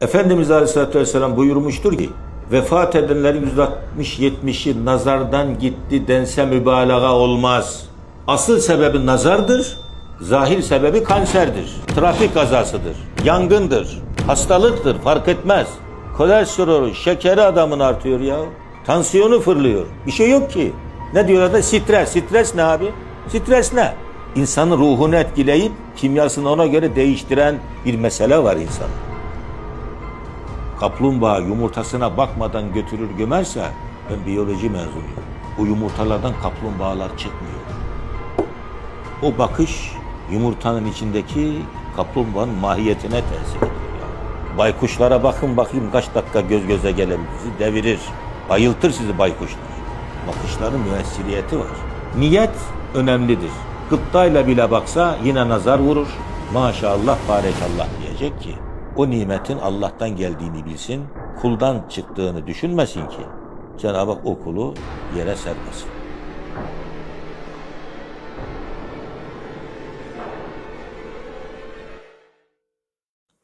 Efendimiz Aleyhisselatü Vesselam buyurmuştur ki vefat edenlerin %60-70'i nazardan gitti dense mübalağa olmaz. Asıl sebebi nazardır, zahir sebebi kanserdir, trafik kazasıdır, yangındır, hastalıktır fark etmez. Kolesterolü, şekeri adamın artıyor ya. Tansiyonu fırlıyor. Bir şey yok ki. Ne diyorlar da stres. Stres ne abi? Stres ne? İnsanın ruhunu etkileyip kimyasını ona göre değiştiren bir mesele var insanın. Kaplumbağa yumurtasına bakmadan götürür gömerse ben biyoloji mezunuyum. Bu yumurtalardan kaplumbağalar çıkmıyor. O bakış yumurtanın içindeki kaplumbağanın mahiyetine tesir ediyor. ya. Baykuşlara bakın bakayım kaç dakika göz göze gelebilir. Sizi devirir. Bayıltır sizi baykuşlar. Bakışların müessiriyeti var. Niyet önemlidir. Gıptayla bile baksa yine nazar vurur. Maşallah barekallah diyecek ki o nimetin Allah'tan geldiğini bilsin, kuldan çıktığını düşünmesin ki Cenab-ı Hak o kulu yere sermesin.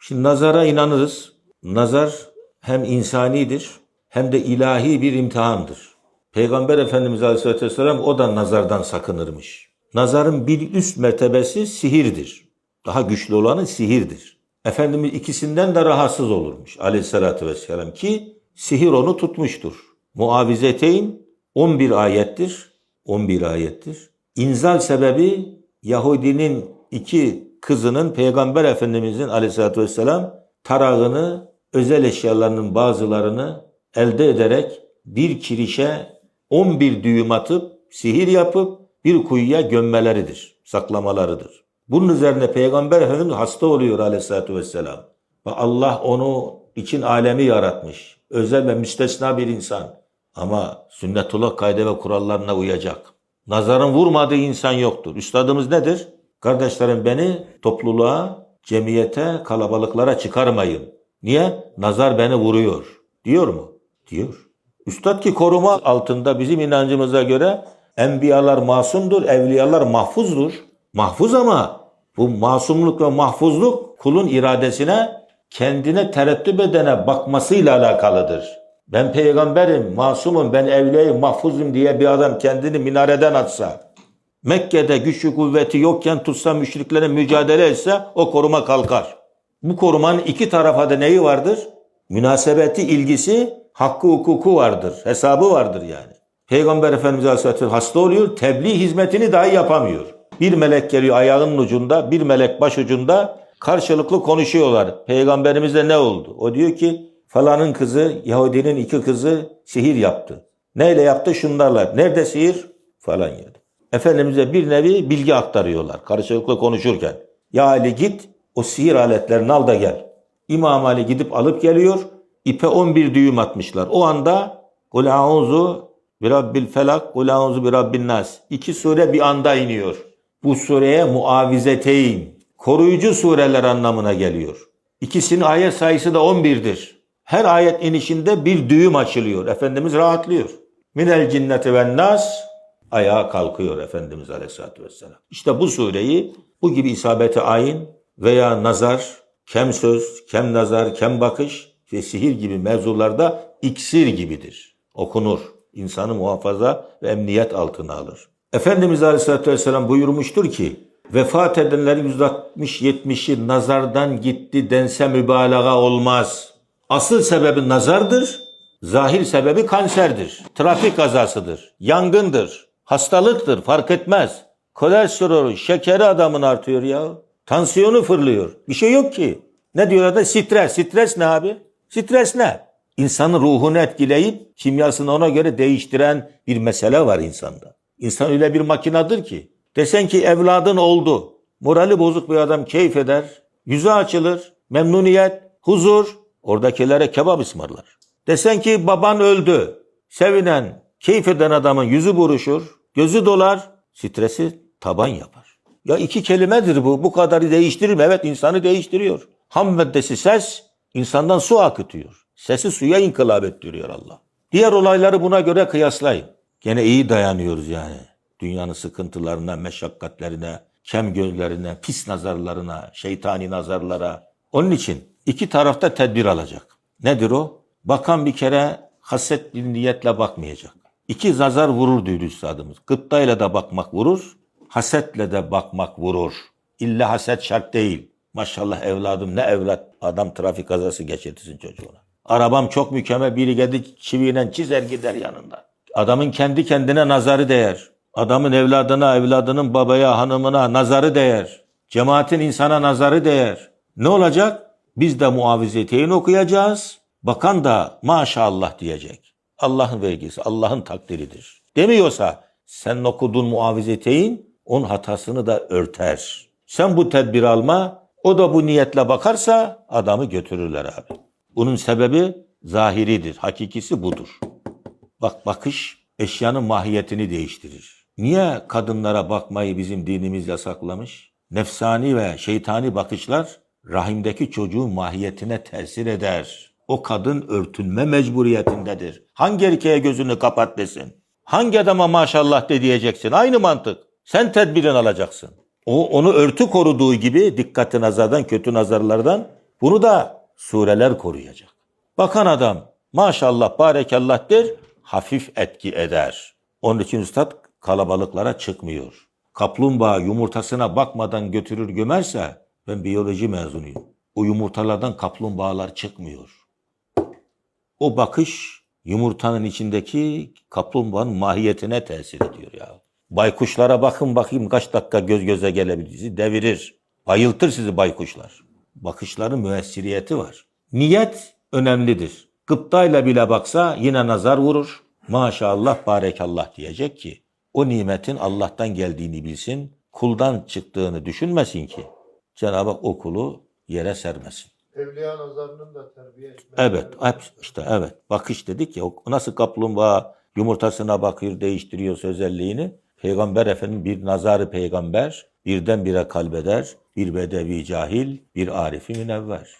Şimdi nazara inanırız. Nazar hem insanidir hem de ilahi bir imtihandır. Peygamber Efendimiz Aleyhisselatü Vesselam o da nazardan sakınırmış. Nazarın bir üst mertebesi sihirdir. Daha güçlü olanı sihirdir. Efendimiz ikisinden de rahatsız olurmuş Aleyhisselatü Vesselam ki sihir onu tutmuştur. Muavizeteyn 11 ayettir. 11 ayettir. İnzal sebebi Yahudinin iki kızının Peygamber Efendimizin aleyhissalatü vesselam tarağını, özel eşyalarının bazılarını elde ederek bir kirişe 11 düğüm atıp sihir yapıp bir kuyuya gömmeleridir, saklamalarıdır. Bunun üzerine Peygamber Efendimiz hasta oluyor aleyhissalatü vesselam. Ve Allah onu için alemi yaratmış. Özel ve müstesna bir insan. Ama sünnetullah kaide ve kurallarına uyacak. Nazarın vurmadığı insan yoktur. Üstadımız nedir? Kardeşlerim beni topluluğa, cemiyete, kalabalıklara çıkarmayın. Niye? Nazar beni vuruyor. Diyor mu? Diyor. Üstad ki koruma altında bizim inancımıza göre enbiyalar masumdur, evliyalar mahfuzdur. Mahfuz ama bu masumluk ve mahfuzluk kulun iradesine kendine tereddüt edene bakmasıyla alakalıdır. Ben peygamberim, masumum, ben evliyayım, mahfuzum diye bir adam kendini minareden atsa, Mekke'de güçlü kuvveti yokken tutsa müşriklere mücadele etse o koruma kalkar. Bu korumanın iki tarafa da neyi vardır? Münasebeti, ilgisi, hakkı hukuku vardır. Hesabı vardır yani. Peygamber Efendimiz Aleyhisselatü hasta oluyor, tebliğ hizmetini dahi yapamıyor. Bir melek geliyor ayağının ucunda, bir melek baş ucunda karşılıklı konuşuyorlar. Peygamberimize ne oldu? O diyor ki falanın kızı, Yahudinin iki kızı sihir yaptı. Neyle yaptı? Şunlarla. Nerede sihir? Falan yerde. Efendimiz'e bir nevi bilgi aktarıyorlar karşılıklı konuşurken. Ya Ali git o sihir aletlerini al da gel. İmam Ali gidip alıp geliyor. İpe 11 düğüm atmışlar. O anda Kul a'uzu bi rabbil felak, kul a'uzu bi rabbin nas. İki sure bir anda iniyor. Bu sureye muavizeteyn, koruyucu sureler anlamına geliyor. İkisinin ayet sayısı da 11'dir. Her ayet inişinde bir düğüm açılıyor. Efendimiz rahatlıyor. Minel cinneti ve nas ayağa kalkıyor Efendimiz Aleyhisselatü Vesselam. İşte bu sureyi bu gibi isabeti ayin veya nazar, kem söz, kem nazar, kem bakış ve sihir gibi mevzularda iksir gibidir. Okunur. İnsanı muhafaza ve emniyet altına alır. Efendimiz Aleyhisselatü Vesselam buyurmuştur ki vefat edenlerin %60-70'i nazardan gitti dense mübalağa olmaz. Asıl sebebi nazardır, zahir sebebi kanserdir, trafik kazasıdır, yangındır, hastalıktır fark etmez. Kolesterolü, şekeri adamın artıyor ya. Tansiyonu fırlıyor. Bir şey yok ki. Ne diyorlar da stres. Stres ne abi? Stres ne? İnsanın ruhunu etkileyip kimyasını ona göre değiştiren bir mesele var insanda. İnsan öyle bir makinedir ki. Desen ki evladın oldu. Morali bozuk bir adam keyif eder. Yüzü açılır. Memnuniyet, huzur. Oradakilere kebap ısmarlar. Desen ki baban öldü. Sevinen, keyif eden adamın yüzü buruşur. Gözü dolar. Stresi taban yapar. Ya iki kelimedir bu. Bu kadarı değiştirir mi? Evet insanı değiştiriyor. Ham maddesi ses insandan su akıtıyor. Sesi suya inkılap ettiriyor Allah. Diğer olayları buna göre kıyaslayın. Gene iyi dayanıyoruz yani. Dünyanın sıkıntılarına, meşakkatlerine, kem gözlerine, pis nazarlarına, şeytani nazarlara. Onun için İki tarafta tedbir alacak. Nedir o? Bakan bir kere haset bir niyetle bakmayacak. İki nazar vurur diyor üstadımız. Gıptayla da bakmak vurur, hasetle de bakmak vurur. İlla haset şart değil. Maşallah evladım ne evlat adam trafik kazası geçirtirsin çocuğuna. Arabam çok mükemmel biri geldi çiviyle çizer gider yanında. Adamın kendi kendine nazarı değer. Adamın evladına, evladının babaya, hanımına nazarı değer. Cemaatin insana nazarı değer. Ne olacak? Biz de muavizeteyn okuyacağız. Bakan da maşallah diyecek. Allah'ın vergisi, Allah'ın takdiridir. Demiyorsa sen okudun muavizeteyn, onun hatasını da örter. Sen bu tedbiri alma, o da bu niyetle bakarsa adamı götürürler abi. Bunun sebebi zahiridir, hakikisi budur. Bak bakış eşyanın mahiyetini değiştirir. Niye kadınlara bakmayı bizim dinimiz yasaklamış? Nefsani ve şeytani bakışlar rahimdeki çocuğun mahiyetine tesir eder. O kadın örtünme mecburiyetindedir. Hangi erkeğe gözünü kapat desin? Hangi adama maşallah de diyeceksin? Aynı mantık. Sen tedbirini alacaksın. O onu örtü koruduğu gibi dikkati nazardan, kötü nazarlardan bunu da sureler koruyacak. Bakan adam maşallah barekallah der hafif etki eder. Onun için üstad kalabalıklara çıkmıyor. Kaplumbağa yumurtasına bakmadan götürür gömerse ben biyoloji mezunuyum. O yumurtalardan kaplumbağalar çıkmıyor. O bakış yumurtanın içindeki kaplumbağanın mahiyetine tesir ediyor ya. Baykuşlara bakın bakayım kaç dakika göz göze gelebilir. Sizi devirir. Bayıltır sizi baykuşlar. Bakışların müessiriyeti var. Niyet önemlidir. Gıptayla bile baksa yine nazar vurur. Maşallah barekallah diyecek ki o nimetin Allah'tan geldiğini bilsin. Kuldan çıktığını düşünmesin ki Cenab-ı Hak o kulu yere sermesin. Evliya nazarının da terbiye. Evet, hep işte evet. Bakış dedik ya, nasıl kaplumbağa yumurtasına bakıyor, değiştiriyor özelliğini. Peygamber Efendimiz bir nazarı peygamber, birdenbire kalbeder, bir bedevi cahil, bir arifi münevver.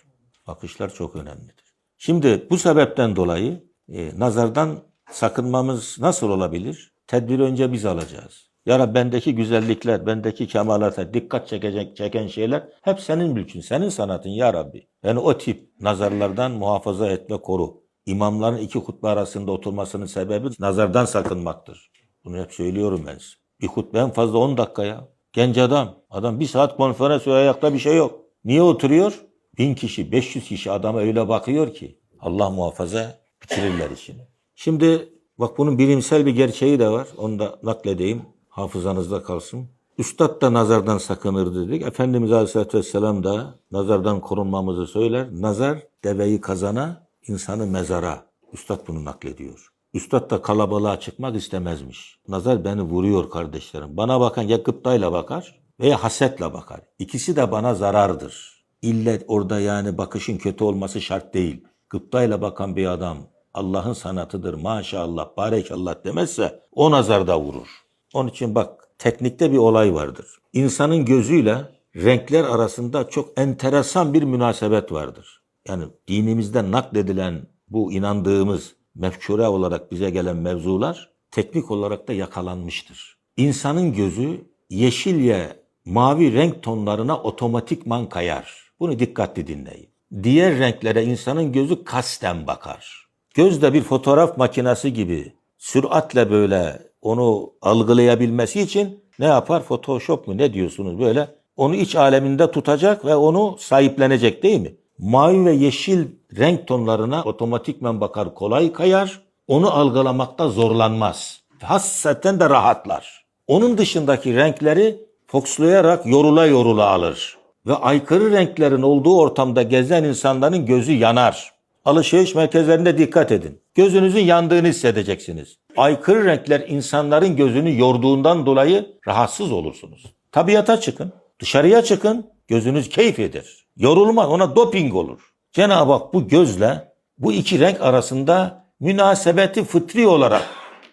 Bakışlar çok önemlidir. Şimdi bu sebepten dolayı e, nazardan sakınmamız nasıl olabilir? Tedbiri önce biz alacağız. Ya Rabbi bendeki güzellikler, bendeki kemalata dikkat çekecek, çeken şeyler hep senin mülkün, senin sanatın ya Rabbi. Yani o tip nazarlardan muhafaza etme, koru. İmamların iki hutbe arasında oturmasının sebebi nazardan sakınmaktır. Bunu hep söylüyorum ben size. Bir hutbe en fazla 10 dakika ya. Genç adam. Adam bir saat konferans ayakta bir şey yok. Niye oturuyor? Bin kişi, 500 kişi adama öyle bakıyor ki. Allah muhafaza bitirirler işini. Şimdi bak bunun bilimsel bir gerçeği de var. Onu da nakledeyim. Hafızanızda kalsın. Üstad da nazardan sakınır dedik. Efendimiz Aleyhisselatü Vesselam da nazardan korunmamızı söyler. Nazar deveyi kazana, insanı mezara. Üstad bunu naklediyor. Üstad da kalabalığa çıkmak istemezmiş. Nazar beni vuruyor kardeşlerim. Bana bakan ya gıptayla bakar veya hasetle bakar. İkisi de bana zarardır. İllet orada yani bakışın kötü olması şart değil. Gıptayla bakan bir adam Allah'ın sanatıdır maşallah barekallah demezse o nazarda vurur. Onun için bak teknikte bir olay vardır. İnsanın gözüyle renkler arasında çok enteresan bir münasebet vardır. Yani dinimizde nakledilen bu inandığımız mefkure olarak bize gelen mevzular teknik olarak da yakalanmıştır. İnsanın gözü yeşilye mavi renk tonlarına otomatikman kayar. Bunu dikkatli dinleyin. Diğer renklere insanın gözü kasten bakar. Göz de bir fotoğraf makinesi gibi süratle böyle onu algılayabilmesi için ne yapar? Photoshop mu ne diyorsunuz böyle? Onu iç aleminde tutacak ve onu sahiplenecek değil mi? Mavi ve yeşil renk tonlarına otomatikmen bakar, kolay kayar. Onu algılamakta zorlanmaz. Hassaten de rahatlar. Onun dışındaki renkleri fokslayarak yorula yorula alır. Ve aykırı renklerin olduğu ortamda gezen insanların gözü yanar. Alışveriş merkezlerinde dikkat edin. Gözünüzün yandığını hissedeceksiniz. Aykırı renkler insanların gözünü yorduğundan dolayı rahatsız olursunuz. Tabiata çıkın, dışarıya çıkın, gözünüz keyif eder. Yorulma ona doping olur. Cenab-ı Hak bu gözle bu iki renk arasında münasebeti fıtri olarak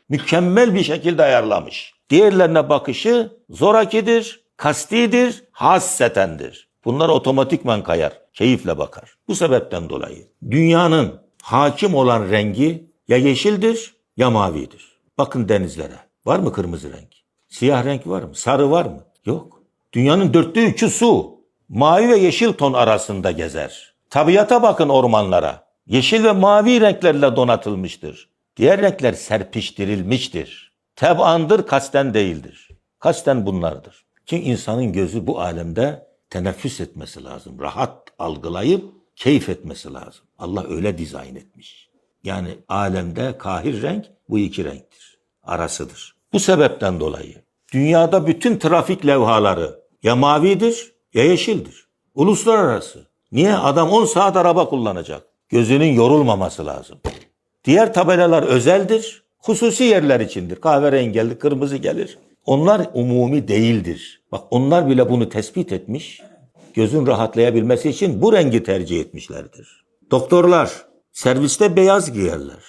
mükemmel bir şekilde ayarlamış. Diğerlerine bakışı zorakidir, kastidir, hassetendir. Bunlar otomatikman kayar, keyifle bakar. Bu sebepten dolayı dünyanın hakim olan rengi ya yeşildir ya mavidir. Bakın denizlere. Var mı kırmızı renk? Siyah renk var mı? Sarı var mı? Yok. Dünyanın dörtte üçü su. Mavi ve yeşil ton arasında gezer. Tabiata bakın ormanlara. Yeşil ve mavi renklerle donatılmıştır. Diğer renkler serpiştirilmiştir. Teb'andır, kasten değildir. Kasten bunlardır. Çünkü insanın gözü bu alemde teneffüs etmesi lazım. Rahat algılayıp keyif etmesi lazım. Allah öyle dizayn etmiş. Yani alemde kahir renk bu iki renktir. Arasıdır. Bu sebepten dolayı dünyada bütün trafik levhaları ya mavidir ya yeşildir. Uluslararası. Niye? Adam 10 saat araba kullanacak. Gözünün yorulmaması lazım. Diğer tabelalar özeldir. Hususi yerler içindir. Kahverengi gelir, kırmızı gelir. Onlar umumi değildir. Bak onlar bile bunu tespit etmiş. Gözün rahatlayabilmesi için bu rengi tercih etmişlerdir. Doktorlar serviste beyaz giyerler.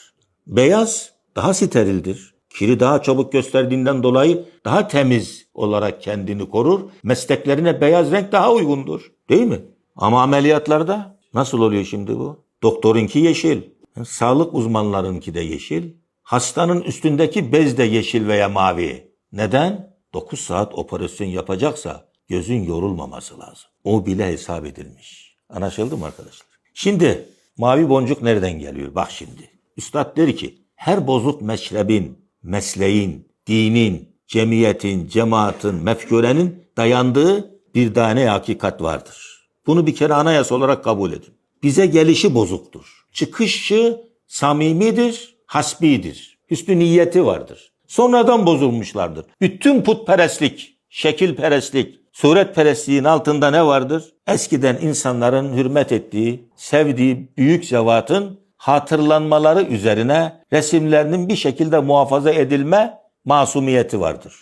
Beyaz daha sterildir. Kiri daha çabuk gösterdiğinden dolayı daha temiz olarak kendini korur. Mesleklerine beyaz renk daha uygundur. Değil mi? Ama ameliyatlarda nasıl oluyor şimdi bu? Doktorunki yeşil. Sağlık uzmanlarınki de yeşil. Hastanın üstündeki bez de yeşil veya mavi. Neden? 9 saat operasyon yapacaksa gözün yorulmaması lazım. O bile hesap edilmiş. Anlaşıldı mı arkadaşlar? Şimdi mavi boncuk nereden geliyor? Bak şimdi. Üstad der ki her bozuk meşrebin, mesleğin, dinin, cemiyetin, cemaatin, mefkurenin dayandığı bir tane hakikat vardır. Bunu bir kere anayasa olarak kabul edin. Bize gelişi bozuktur. Çıkışı samimidir, hasbidir. Hüsnü niyeti vardır. Sonradan bozulmuşlardır. Bütün putperestlik, şekilperestlik, suretperestliğin altında ne vardır? Eskiden insanların hürmet ettiği, sevdiği büyük zevatın hatırlanmaları üzerine resimlerinin bir şekilde muhafaza edilme masumiyeti vardır.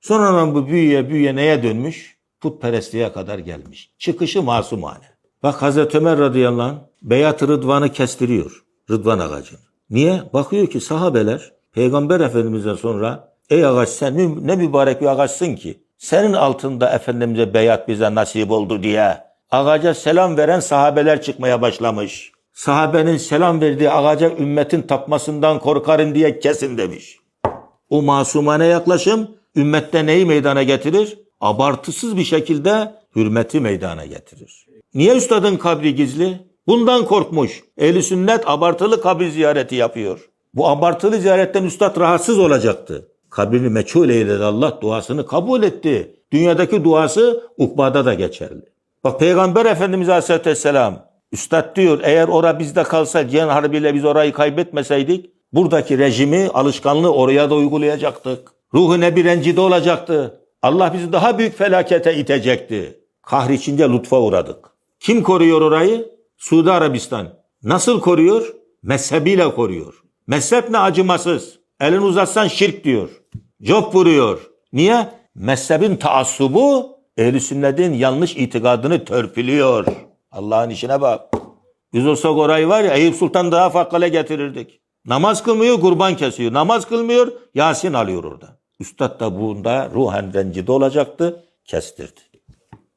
Sonradan bu büyüye büyüye neye dönmüş? Putperestliğe kadar gelmiş. Çıkışı masumane. Bak Hazreti Ömer radıyallahu anh Beyat Rıdvan'ı kestiriyor. Rıdvan ağacını. Niye? Bakıyor ki sahabeler Peygamber Efendimiz'den sonra ey ağaç sen ne mübarek bir ağaçsın ki senin altında Efendimiz'e beyat bize nasip oldu diye ağaca selam veren sahabeler çıkmaya başlamış. Sahabenin selam verdiği ağaca ümmetin tapmasından korkarım diye kesin demiş. O masumane yaklaşım ümmette neyi meydana getirir? Abartısız bir şekilde hürmeti meydana getirir. Niye üstadın kabri gizli? Bundan korkmuş. Ehli sünnet abartılı kabir ziyareti yapıyor. Bu abartılı ziyaretten üstad rahatsız olacaktı. Kabrini meçhul eyledi Allah duasını kabul etti. Dünyadaki duası ukbada da geçerli. Bak Peygamber Efendimiz Aleyhisselatü Vesselam Üstad diyor eğer ora bizde kalsa Cihan Harbi'yle biz orayı kaybetmeseydik buradaki rejimi, alışkanlığı oraya da uygulayacaktık. Ruhu ne bir rencide olacaktı. Allah bizi daha büyük felakete itecekti. Kahr içinde lütfa uğradık. Kim koruyor orayı? Suudi Arabistan. Nasıl koruyor? Mezhebiyle koruyor. Mezhep ne acımasız. Elini uzatsan şirk diyor. Cop vuruyor. Niye? Mezhebin taassubu ehl sünnetin yanlış itikadını törpülüyor. Allah'ın işine bak. Biz olsak orayı var ya Eyüp Sultan daha fakkale getirirdik. Namaz kılmıyor kurban kesiyor. Namaz kılmıyor Yasin alıyor orada. Üstad da bunda ruhen rencide olacaktı. Kestirdi.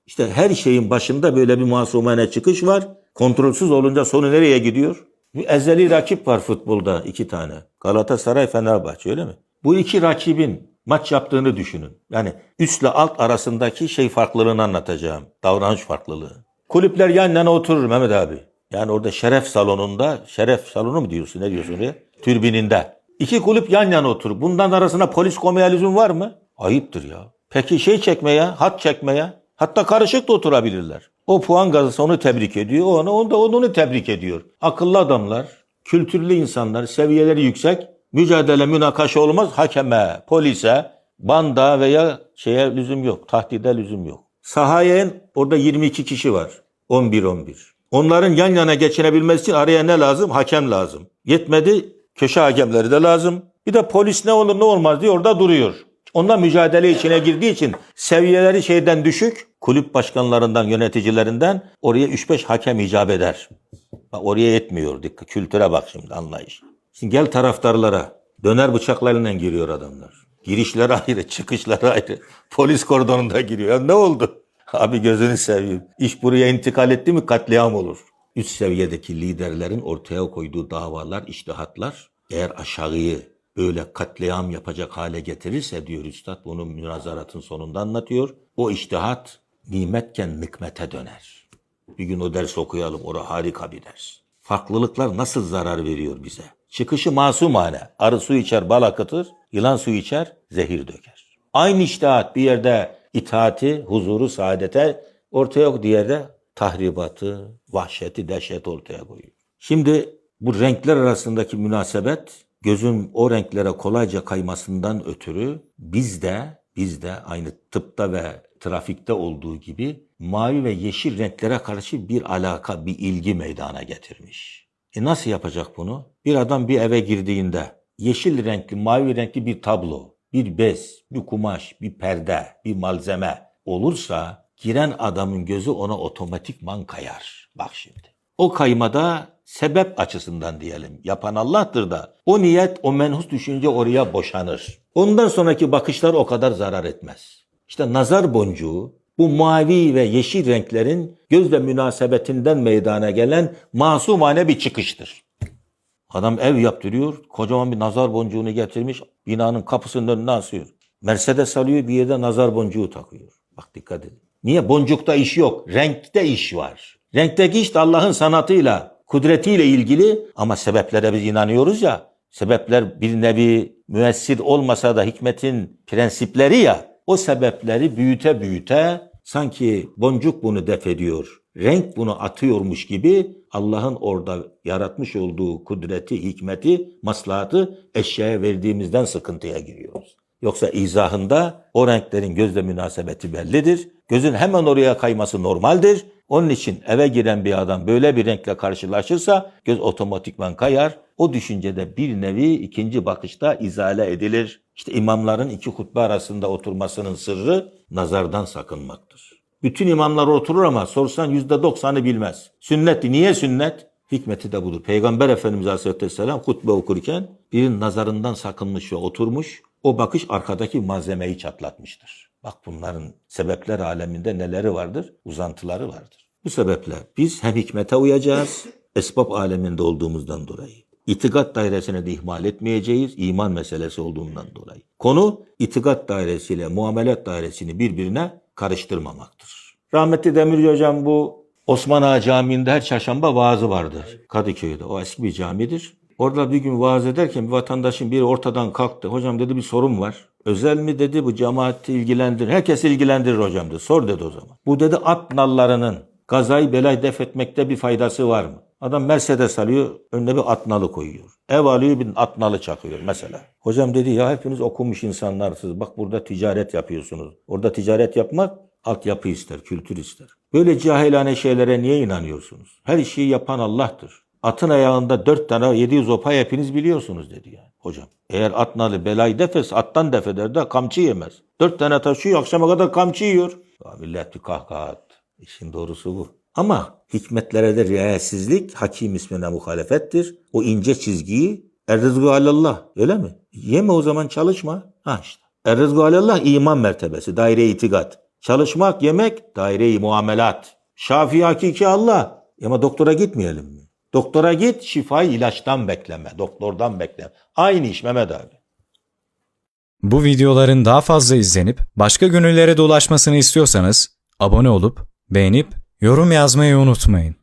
İşte her şeyin başında böyle bir masumane çıkış var. Kontrolsüz olunca sonu nereye gidiyor? Bir ezeli rakip var futbolda iki tane. Galatasaray Fenerbahçe öyle mi? Bu iki rakibin maç yaptığını düşünün. Yani üstle alt arasındaki şey farklılığını anlatacağım. Davranış farklılığı. Kulüpler yan yana oturur Mehmet abi. Yani orada şeref salonunda, şeref salonu mu diyorsun ne diyorsun oraya? Türbininde. İki kulüp yan yana oturur. Bundan arasına polis koymaya lüzum var mı? Ayıptır ya. Peki şey çekmeye, hat çekmeye, hatta karışık da oturabilirler. O puan gazası onu tebrik ediyor, o onu, onu da onu tebrik ediyor. Akıllı adamlar, kültürlü insanlar, seviyeleri yüksek, mücadele münakaşa olmaz hakeme, polise, banda veya şeye lüzum yok, tahdide lüzum yok. Sahaya orada 22 kişi var. 11-11. Onların yan yana geçinebilmesi için araya ne lazım? Hakem lazım. Yetmedi köşe hakemleri de lazım. Bir de polis ne olur ne olmaz diye orada duruyor. Onunla mücadele içine girdiği için seviyeleri şeyden düşük, kulüp başkanlarından, yöneticilerinden oraya 3-5 hakem icap eder. Bak oraya yetmiyor. Dikkat, kültüre bak şimdi anlayış. Şimdi gel taraftarlara. Döner bıçaklarıyla giriyor adamlar. Girişler ayrı, çıkışlar ayrı. Polis kordonunda giriyor. Ya ne oldu? Abi gözünü seveyim. İş buraya intikal etti mi katliam olur. Üst seviyedeki liderlerin ortaya koyduğu davalar, iştihatlar eğer aşağıyı böyle katliam yapacak hale getirirse diyor Üstad bunu münazaratın sonunda anlatıyor. O iştihat nimetken nikmete döner. Bir gün o ders okuyalım. Orada harika bir ders. Farklılıklar nasıl zarar veriyor bize? Çıkışı masumane. Arı su içer, bal akıtır. Yılan su içer, zehir döker. Aynı iştihat bir yerde itaati, huzuru, saadete ortaya yok. Diğerde tahribatı, vahşeti, dehşet ortaya koyuyor. Şimdi bu renkler arasındaki münasebet gözün o renklere kolayca kaymasından ötürü bizde bizde aynı tıpta ve trafikte olduğu gibi mavi ve yeşil renklere karşı bir alaka, bir ilgi meydana getirmiş. E nasıl yapacak bunu? Bir adam bir eve girdiğinde yeşil renkli, mavi renkli bir tablo, bir bez, bir kumaş, bir perde, bir malzeme olursa giren adamın gözü ona otomatikman kayar. Bak şimdi. O kaymada sebep açısından diyelim. Yapan Allah'tır da o niyet, o menhus düşünce oraya boşanır. Ondan sonraki bakışlar o kadar zarar etmez. İşte nazar boncuğu bu mavi ve yeşil renklerin gözle münasebetinden meydana gelen masumane bir çıkıştır. Adam ev yaptırıyor, kocaman bir nazar boncuğunu getirmiş, binanın kapısının önüne asıyor. Mercedes alıyor, bir yerde nazar boncuğu takıyor. Bak dikkat edin. Niye? Boncukta iş yok, renkte iş var. Renkteki iş de Allah'ın sanatıyla, kudretiyle ilgili ama sebeplere biz inanıyoruz ya. Sebepler bir nevi müessir olmasa da hikmetin prensipleri ya. O sebepleri büyüte büyüte sanki boncuk bunu def ediyor. Renk bunu atıyormuş gibi Allah'ın orada yaratmış olduğu kudreti, hikmeti, maslahatı eşyaya verdiğimizden sıkıntıya giriyoruz. Yoksa izahında o renklerin gözle münasebeti bellidir. Gözün hemen oraya kayması normaldir. Onun için eve giren bir adam böyle bir renkle karşılaşırsa göz otomatikman kayar. O düşüncede bir nevi ikinci bakışta izale edilir. İşte imamların iki hutbe arasında oturmasının sırrı nazardan sakınmaktır. Bütün imamlar oturur ama sorsan yüzde doksanı bilmez. Sünnetti. Niye sünnet? Hikmeti de budur. Peygamber Efendimiz Aleyhisselatü Vesselam hutbe okurken birinin nazarından sakınmış ve oturmuş. O bakış arkadaki malzemeyi çatlatmıştır. Bak bunların sebepler aleminde neleri vardır? Uzantıları vardır. Bu sebeple biz hem hikmete uyacağız, esbab aleminde olduğumuzdan dolayı. İtikat dairesine de ihmal etmeyeceğiz, iman meselesi olduğundan dolayı. Konu itikat dairesiyle muamelat dairesini birbirine karıştırmamaktır. Rahmetli Demirci Hocam bu Osman Ağa Camii'nde her çarşamba vaazı vardır. Kadıköy'de. O eski bir camidir. Orada bir gün vaaz ederken bir vatandaşın biri ortadan kalktı. Hocam dedi bir sorun var. Özel mi dedi bu cemaati ilgilendirir. Herkes ilgilendirir hocam dedi. Sor dedi o zaman. Bu dedi at nallarının gazayı belay def etmekte bir faydası var mı? Adam Mercedes alıyor, önüne bir at nalı koyuyor. Ev alıyor, bir at nalı çakıyor mesela. Hocam dedi ya hepiniz okumuş insanlarsınız. Bak burada ticaret yapıyorsunuz. Orada ticaret yapmak altyapı ister, kültür ister. Böyle cahilane şeylere niye inanıyorsunuz? Her şeyi yapan Allah'tır. Atın ayağında dört tane 700 opa hepiniz biliyorsunuz dedi yani hocam. Eğer at nalı belayı defes attan def eder de kamçı yemez. Dört tane taşıyor akşama kadar kamçı yiyor. Ya millet bir kahkaha attı. İşin doğrusu bu. Ama hikmetlere de riayetsizlik hakim ismine muhalefettir. O ince çizgiyi Er-rızgı alallah öyle mi? Yeme o zaman çalışma. Ha işte. Er-rızgı alallah iman mertebesi, daire itikat. Çalışmak, yemek, daire-i muamelat. Şafii hakiki Allah. Ama doktora gitmeyelim mi? Doktora git, şifayı ilaçtan bekleme, doktordan bekleme. Aynı iş Mehmet abi. Bu videoların daha fazla izlenip başka gönüllere de ulaşmasını istiyorsanız abone olup beğenip yorum yazmayı unutmayın.